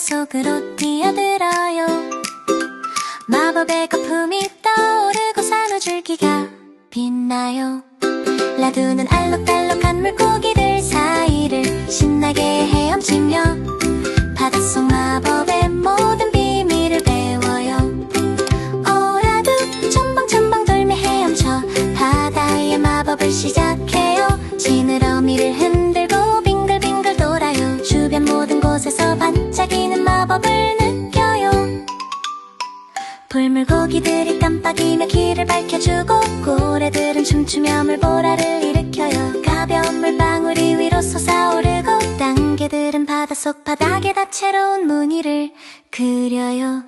바닷속으로 뛰어들어요. 마법의 거품이 떠오르고 산후줄기가 빛나요. 라두는 알록달록한 물고기들 사이를 신나게 헤엄치며 바닷속 마법의 모든 비밀을 배워요. 오라두 첨벙첨벙 돌며 헤엄쳐 바다의 마법을 시작 불물고기들이 깜빡이며 길을 밝혀주고 고래들은 춤추며 물보라를 일으켜요. 가벼운 물방울이 위로 솟아오르고 땅개들은 바닷속 바닥에 다채로운 무늬를 그려요.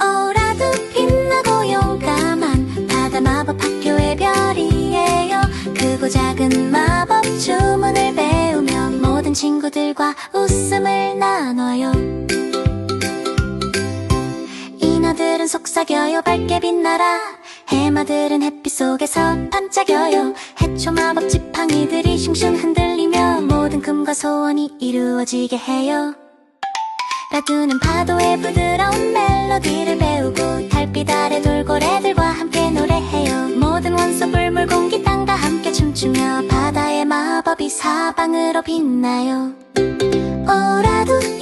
오라도 빛나고 용감한 바다 마법 학교의 별이에요. 크고 작은 마법 주문을 배우며 모든 친구들과 웃음을 속삭여요. 밝게 빛나라. 해마들은 햇빛 속에서 반짝여요. 해초 마법 지팡이들이 슝슝 흔들리며 모든 꿈과 소원이 이루어지게 해요. 라두는 파도의 부드러운 멜로디를 배우고 달빛 아래 돌고래들과 함께 노래해요. 모든 원소 불물 공기 땅과 함께 춤추며 바다의 마법이 사방으로 빛나요. 오라도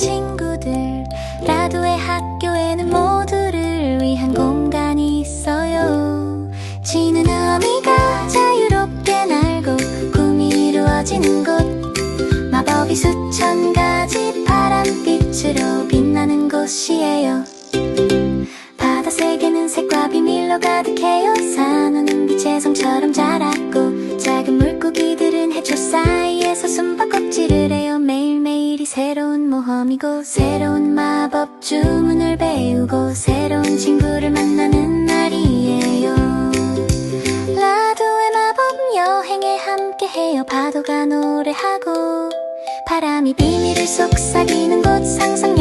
친구들 라두의 학교에는 모두를 위한 공간이 있어요. 지는 어미가 자유롭게 날고 꿈이 이루어지는 곳. 마법이 수천 가지 파란빛으로 빛나는 곳이에요. 바다 세계는 색과 비밀로 가득해요. 산호는 빛의 성처럼 자랐고 작은 물고기들은 해초 사이에서 숨바꼭질을 해요. 매일매일이 새로운 모험이고 새로운 마법 주문을 배우고 새로운 친구를 만나는 날이에요. 라두의 마법 여행에 함께해요. 파도가 노래하고 바람이 비밀을 속삭이는 곳 상상